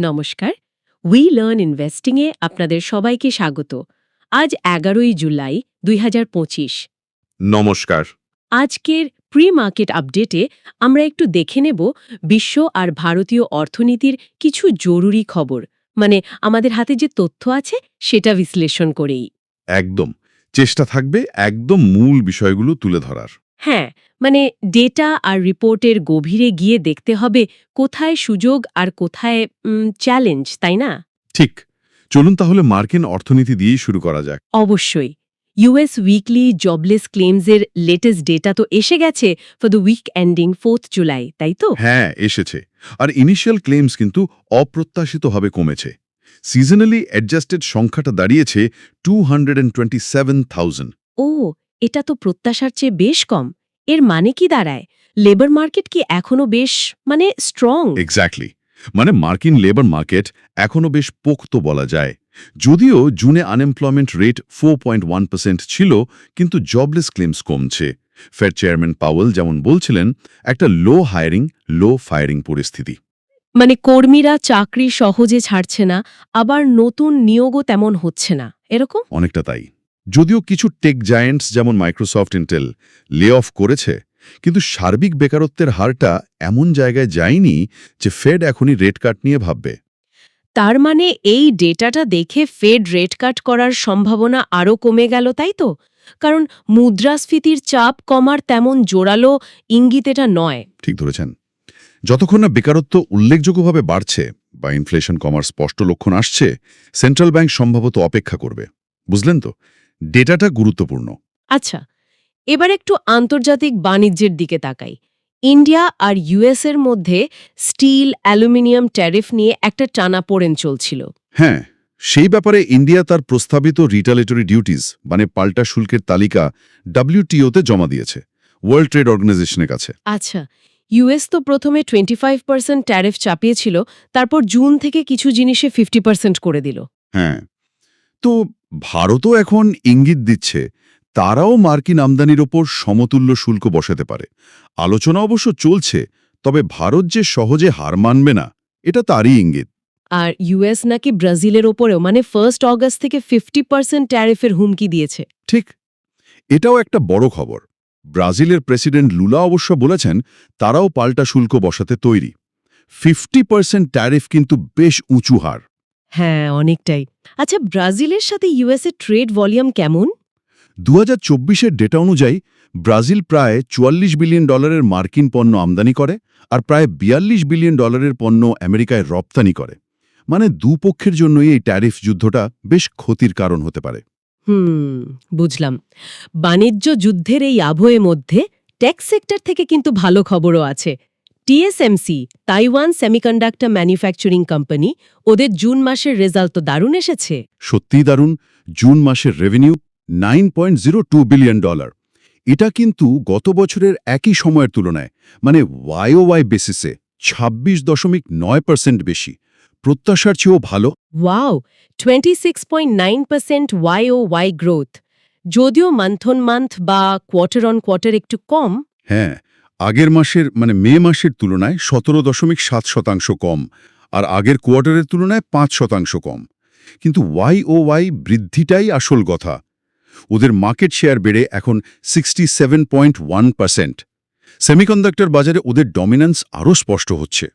নমস্কার। We learn ইনভেস্টিংয়ে আপনাদের সবাইকে স্বাগত। আজ এগারোই জুলাই দুই হাজার পঁচিশ। নমস্কার। আজকের প্রি মার্কেট আপডেটে আমরা একটু দেখে নেব বিশ্ব আর ভারতীয় অর্থনীতির কিছু জরুরি খবর। মানে আমাদের হাতে যে তথ্য আছে সেটা বিশ্লেষণ করেই। একদম। চেষ্টা থাকবে একদম মূল বিষয়গুলো তুলে ধরার। হ্যাঁ মানে ডেটা আর রিপোর্টের গভীরে গিয়ে দেখতে হবে কোথায় সুযোগ আর কোথায় চ্যালেঞ্জ তাই না? ঠিক। চলুন তাহলে মার্কিন অর্থনীতি দিয়েই শুরু করা যাক। অবশ্যই। ইউএস উইকলি জবলেস ক্লেমসের লেটেস্ট ডেটা তো এসে গেছে for the week ending fourth July তাই তো? হ্যাঁ এসেছে। আর ইনিশিয়াল ক্লেমস কিন্তু অপ্রত্যাশিতভাবে কমেছে। সিজনালি অ্যাডজাস্টেড সংখ্যাটা দাঁড়িয়েছে টু ও এটা তো প্রত্যাশার চেয়ে বেশ কম। এর মানে কি দাঁড়ায়? লেবার মার্কেট কি এখনও বেশ মানে স্ট্রং এক্স্যাক্টলি মানে মার্কিন লেবার মার্কেট এখনও বেশ পোক্ত বলা যায়। যদিও জুনে আনএমপ্লয়মেন্ট রেট ফোর ছিল কিন্তু জবলেস ক্লেমস কমছে। ফেড চেয়ারম্যান পাওয়েল যেমন বলছিলেন একটা লো হায়ারিং লো ফায়ারিং পরিস্থিতি। মানে কর্মীরা চাকরি সহজে ছাড়ছে না আবার নতুন নিয়োগও তেমন হচ্ছে না। এরকম? অনেকটা তাই। যদিও কিছু টেক জায়েন্টস যেমন মাইক্রোসফট ইন্টেল লে অফ করেছে কিন্তু সার্বিক বেকারত্বের হারটা এমন জায়গায় যায়নি যে ফেড এখনই রেট কাট নিয়ে ভাববে। তার মানে এই ডেটাটা দেখে ফেড রেট কাট করার সম্ভাবনা আরও কমে গেল তাই তো? কারণ মুদ্রাস্ফীতির চাপ কমার তেমন জোরালো ইঙ্গিত এটা নয়। ঠিক ধরেছেন। যতক্ষণ না বেকারত্ব উল্লেখযোগ্যভাবে বাড়ছে বা ইনফ্লেশন কমার স্পষ্ট লক্ষণ আসছে সেন্ট্রাল ব্যাংক সম্ভবত অপেক্ষা করবে। বুঝলেন তো? ডেটাটা গুরুত্বপূর্ণ। আচ্ছা এবার একটু আন্তর্জাতিক বাণিজ্যের দিকে তাকাই। ইন্ডিয়া আর ইউএস এর মধ্যে স্টিল অ্যালুমিনিয়াম ট্যারিফ নিয়ে একটা টানাপোড়েন চলছিল। হ্যাঁ সেই ব্যাপারে ইন্ডিয়া তার প্রস্তাবিত রিটালেটরি ডিউটিস মানে পাল্টা শুল্কের তালিকা ডাব্লিউটিওতে জমা দিয়েছে ওয়ার্ল্ড ট্রেড অর্গানাইজেশনের কাছে। আচ্ছা ইউএস তো প্রথমে টোয়েন্টি ফাইভ পার্সেন্ট ট্যারিফ চাপিয়েছিল তারপর জুন থেকে কিছু জিনিসে ফিফটি পার্সেন্ট করে দিল। হ্যাঁ তো ভারতও এখন ইঙ্গিত দিচ্ছে তারাও মার্কিন আমদানির ওপর সমতুল্য শুল্ক বসাতে পারে। আলোচনা অবশ্য চলছে তবে ভারত যে সহজে হার মানবে না এটা তারই ইঙ্গিত। আর ইউএস নাকি ব্রাজিলের ওপরেও মানে ফার্স্ট অগাস্ট থেকে ফিফটি পার্সেন্ট ট্যারিফের হুমকি দিয়েছে। ঠিক। এটাও একটা বড় খবর। ব্রাজিলের প্রেসিডেন্ট লুলা অবশ্য বলেছেন তারাও পাল্টা শুল্ক বসাতে তৈরি। ফিফটি পার্সেন্ট ট্যারিফ কিন্তু বেশ উঁচু হার। হ্যাঁ অনেকটাই। আচ্ছা ব্রাজিলের সাথে ইউএসএ ট্রেড ভলিউম কেমন? দু হাজার চব্বিশের ডেটা অনুযায়ী ব্রাজিল প্রায় চুয়াল্লিশ বিলিয়ন ডলারের মার্কিন পণ্য আমদানি করে আর প্রায় বিয়াল্লিশ বিলিয়ন ডলারের পণ্য আমেরিকায় রপ্তানি করে। মানে দুপক্ষের জন্যই এই ট্যারিফ যুদ্ধটা বেশ ক্ষতির কারণ হতে পারে। হুম বুঝলাম। বাণিজ্য যুদ্ধের এই আবহের মধ্যে ট্যাক্স সেক্টর থেকে কিন্তু ভালো খবরও আছে। TSMC Taiwan semiconductor manufacturing company ওদের জুন মাসের রেজাল্ট তো দারুণ এসেছে। সত্যিই দারুণ। জুন মাসের revenue nine point zero two billion dollar এটা কিন্তু গত বছরের একই সময়ের তুলনায় মানে ওয়াইওওয়াই বেসিসে ছাব্বিশ দশমিক নয় পার্সেন্ট বেশি। প্রত্যাশার চেয়েও ভালো। Wow twenty six point nine percent Y Y growth যদিও মান্থ অন মান্থ বা কোয়ার্টার অন কোয়ার্টার একটু কম। হ্যাঁ আগের মাসের মানে মে মাসের তুলনায় সতেরো দশমিক সাত শতাংশ কম আর আগের কোয়ার্টারের তুলনায় পাঁচ শতাংশ কম। কিন্তু ওয়াই ও ওয়াই বৃদ্ধিটাই আসল কথা। ওদের মার্কেট শেয়ার বেড়ে এখন sixty seven point one percent. Semiconductor বাজারে ওদের ডমিন্যান্স আরও স্পষ্ট হচ্ছে।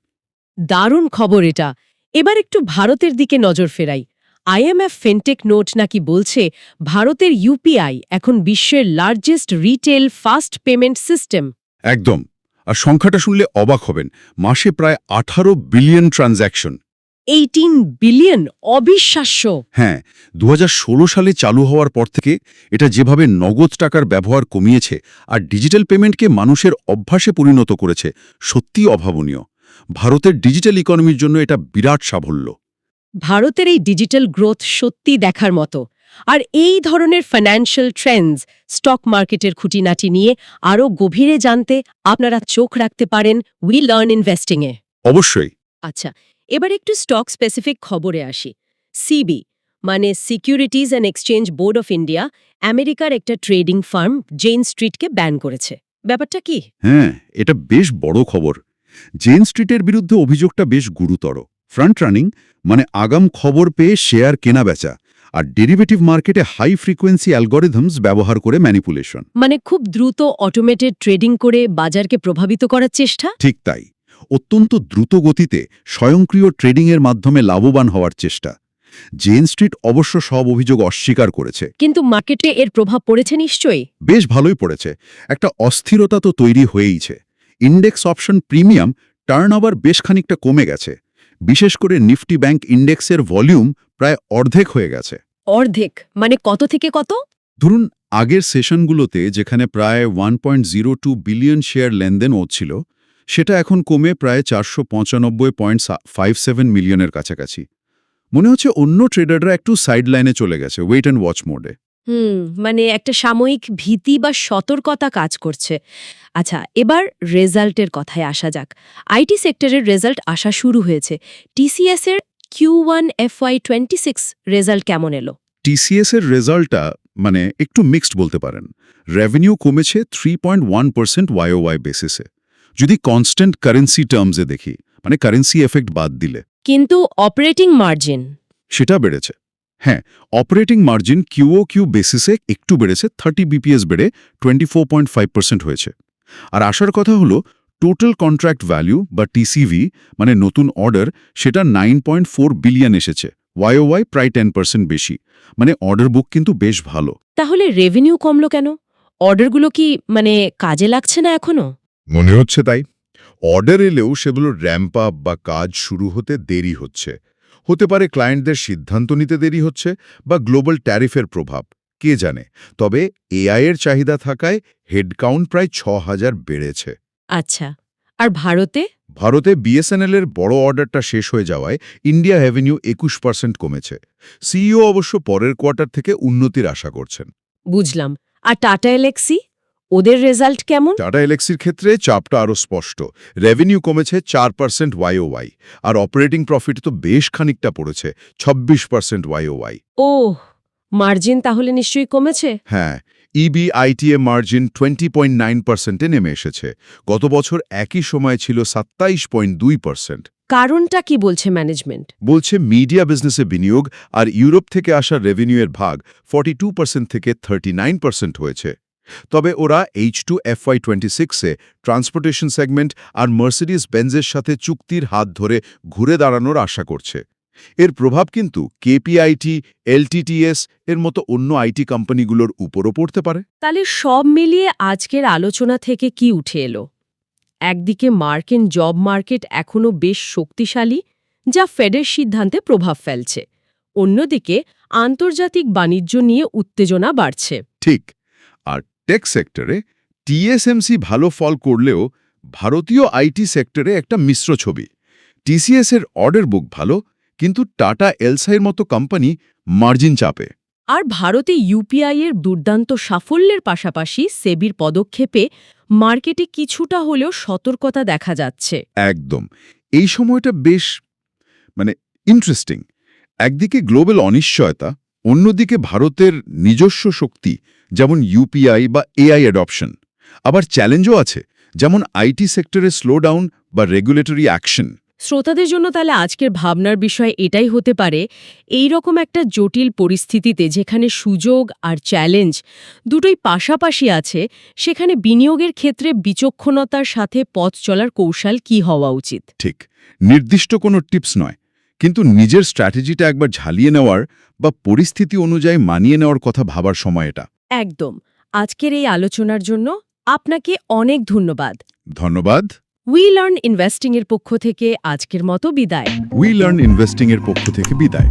দারুণ খবর এটা। এবার একটু ভারতের দিকে নজর ফেরাই। আইএমএফ ফেন্টেক নোট নাকি বলছে, ভারতের ইউপিআই এখন বিশ্বের largest retail fast payment system একদম। আর সংখ্যাটা শুনলে অবাক হবেন। মাসে প্রায় আঠারো বিলিয়ন ট্রানজ্যাকশন। এইটিন বিলিয়ন অবিশ্বাস্য। হ্যাঁ দু হাজার ষোলো সালে চালু হওয়ার পর থেকে এটা যেভাবে নগদ টাকার ব্যবহার কমিয়েছে আর ডিজিটাল পেমেন্টকে মানুষের অভ্যাসে পরিণত করেছে সত্যিই অভাবনীয়। ভারতের ডিজিটাল ইকোনমির জন্য এটা বিরাট সাফল্য। ভারতের এই ডিজিটাল গ্রোথ সত্যি দেখার মতো। আর এই ধরনের ফাইন্যান্সিয়াল ট্রেন্ডস স্টক মার্কেটের খুঁটিনাটি নিয়ে আরও গভীরে জানতে আপনারা চোখ রাখতে পারেন উই লার্ন ইনভেস্টিংয়ে অবশ্যই। আচ্ছা এবার একটু স্টক স্পেসিফিক খবরে আসি। সিবি মানে securities and exchange board of India আমেরিকার একটা ট্রেডিং ফার্ম জেইন স্ট্রিটকে ব্যান করেছে। ব্যাপারটা কি? হ্যাঁ এটা বেশ বড় খবর। জেন স্ট্রিটের বিরুদ্ধে অভিযোগটা বেশ গুরুতর। ফ্রন্ট রানিং মানে আগাম খবর পেয়ে শেয়ার কেনা বেচা। আর ডেরিভেটিভ মার্কেটে হাই ফ্রিকোয়েন্সি অ্যালগোরিদমস ব্যবহার করে ম্যানিপুলেশন মানে খুব দ্রুত অটোমেটেড ট্রেডিং করে বাজারকে প্রভাবিত করার চেষ্টা? ঠিক তাই। অত্যন্ত দ্রুত গতিতে স্বয়ংক্রিয় ট্রেডিংয়ের মাধ্যমে লাভবান হওয়ার চেষ্টা। জেন স্ট্রিট অবশ্য সব অভিযোগ অস্বীকার করেছে। কিন্তু মার্কেটে এর প্রভাব পড়েছে নিশ্চয়ই? বেশ ভালোই পড়েছে। একটা অস্থিরতা তো তৈরি হয়েইছে। ইন্ডেক্স অপশন প্রিমিয়াম টার্নওভার বেশ খানিকটা কমে গেছে। বিশেষ করে নিফটি ব্যাংক ইন্ডেক্সের ভলিউম প্রায় অর্ধেক হয়ে গেছে। অর্ধেক? মানে কত থেকে কত? ধরুন আগের সেশনগুলোতে যেখানে প্রায় ওয়ান বিলিয়ন শেয়ার লেনদেন হচ্ছিল সেটা এখন কমে প্রায় চারশো পঁচানব্বই পয়েন্ট সেভেন মিলিয়নের কাছাকাছি। মনে হচ্ছে অন্য ট্রেডাররা একটু সাইডলাইনে চলে গেছে ওয়েট অ্যান্ড ওয়াচ মোডে হুম মানে একটা সাময়িক ভীতি বা সতর্কতা কাজ করছে। আচ্ছা এবার রেজাল্টের কথায় আসা যাক। আইটি সেক্টরের রেজাল্ট আসা শুরু হয়েছে। টিসিএস এর Q one FY twenty six result কেমন এলো? টিসিএস এর রেজাল্টটা মানে একটু মিক্সড বলতে পারেন। রেভিনিউ কমেছে three point one percent Y বেসিসে যদি কনস্ট্যান্ট কারেন্সি টার্মসে দেখি মানে কারেন্সি এফেক্ট বাদ দিলে। কিন্তু অপারেটিং মার্জিন সেটা বেড়েছে। হ্যাঁ অপারেটিং মার্জিন কিউও কিউ বেসিসে একটু বেড়েছে থার্টি বিপিএস বেড়ে twenty four point five percent হয়েছে। আর আসার কথা হলো টোটাল কন্ট্রাক্ট ভ্যালু বা টিসিভি মানে নতুন অর্ডার সেটা নাইন পয়েন্ট ফোর বিলিয়ন এসেছে। ওয়াই প্রায় টেন পার্সেন্ট বেশি। মানে অর্ডার বুক কিন্তু বেশ ভালো। তাহলে রেভিনিউ কমলো কেন? অর্ডারগুলো কি মানে কাজে লাগছে না এখনও? মনে হচ্ছে তাই। অর্ডার এলেও সেগুলো র্যাম্প আপ বা কাজ শুরু হতে দেরি হচ্ছে। হতে পারে ক্লায়েন্টদের সিদ্ধান্ত নিতে দেরি হচ্ছে বা গ্লোবাল ট্যারিফের প্রভাব। কে জানে? তবে এআই এর চাহিদা থাকায় হেডকাউন্ট প্রায় ছ হাজার বেড়েছে। আচ্ছা আর ভারতে? ভারতে বিএসএনএল এর বড় অর্ডারটা শেষ হয়ে যাওয়ায় ইন্ডিয়া রেভিনিউ একুশ পার্সেন্ট কমেছে। সিইও অবশ্য পরের কোয়ার্টার থেকে উন্নতির আশা করছেন। বুঝলাম। আর টাটা এলেক্সি? ওদের রেজাল্ট কেমন? টাটা এলেক্সির ক্ষেত্রে চাপটা আরও স্পষ্ট। রেভিনিউ কমেছে চার পার্সেন্ট ওয়াই আর অপারেটিং প্রফিট তো বেশ খানিকটা পড়েছে ছাব্বিশ পার্সেন্ট ওয়াই ও মার্জিন তাহলে নিশ্চয়ই কমেছে? হ্যাঁ EBITA margin twenty point nine পার্সেন্টে নেমে এসেছে। গত বছর একই সময় ছিল সাত্তাইশ পয়েন্ট দুই পার্সেন্ট কারণটা কি বলছে ম্যানেজমেন্ট বলছে মিডিয়া বিজনেসে বিনিয়োগ আর ইউরোপ থেকে আসা রেভিনিউয়ের ভাগ ফর্টি টু পার্সেন্ট থেকে থার্টি নাইন পার্সেন্ট হয়েছে। তবে ওরা এইচ টু এফওয়াই টোয়েন্টি সিক্সে ট্রান্সপোর্টেশন সেগমেন্ট আর মার্সিডিস বেঞ্জের সাথে চুক্তির হাত ধরে ঘুরে দাঁড়ানোর আশা করছে। এর প্রভাব কিন্তু কেপিআইটি এলটিটিএস এর মতো অন্য আইটি কোম্পানিগুলোর উপরও পড়তে পারে। তাহলে সব মিলিয়ে আজকের আলোচনা থেকে কি উঠে এলো? একদিকে মার্কিন জব মার্কেট এখনও বেশ শক্তিশালী যা ফেডের সিদ্ধান্তে প্রভাব ফেলছে। অন্যদিকে আন্তর্জাতিক বাণিজ্য নিয়ে উত্তেজনা বাড়ছে। ঠিক আর টেক সেক্টরে টিএসএমসি ভালো ফল করলেও ভারতীয় আইটি সেক্টরে একটা মিশ্র ছবি। টিসিএস এর অর্ডার বুক ভালো কিন্তু টাটা এলসাইয়ের মতো কোম্পানি মার্জিন চাপে। আর ভারতে ইউপিআই এর দুর্দান্ত সাফল্যের পাশাপাশি সেবির পদক্ষেপে মার্কেটে কিছুটা হলেও সতর্কতা দেখা যাচ্ছে। একদম। এই সময়টা বেশ মানে ইন্টারেস্টিং একদিকে গ্লোবাল অনিশ্চয়তা অন্যদিকে ভারতের নিজস্ব শক্তি যেমন ইউপিআই বা এআই অ্যাডপশন আবার চ্যালেঞ্জও আছে যেমন আইটি সেক্টরে স্লোডাউন বা রেগুলেটরি অ্যাকশন শ্রোতাদের জন্য তাহলে আজকের ভাবনার বিষয় এটাই হতে পারে এই রকম একটা জটিল পরিস্থিতিতে যেখানে সুযোগ আর চ্যালেঞ্জ দুটোই পাশাপাশি আছে সেখানে বিনিয়োগের ক্ষেত্রে বিচক্ষণতার সাথে পথ চলার কৌশল কি হওয়া উচিত? ঠিক। নির্দিষ্ট কোনো টিপস নয় কিন্তু নিজের স্ট্র্যাটেজিটা একবার ঝালিয়ে নেওয়ার বা পরিস্থিতি অনুযায়ী মানিয়ে নেওয়ার কথা ভাবার সময় এটা। একদম। আজকের এই আলোচনার জন্য আপনাকে অনেক ধন্যবাদ। ধন্যবাদ। উই লার্ন ইনভেস্টিং এর পক্ষ থেকে আজকের মতো বিদায়। উই লার্ন ইনভেস্টিং এর পক্ষ থেকে বিদায়।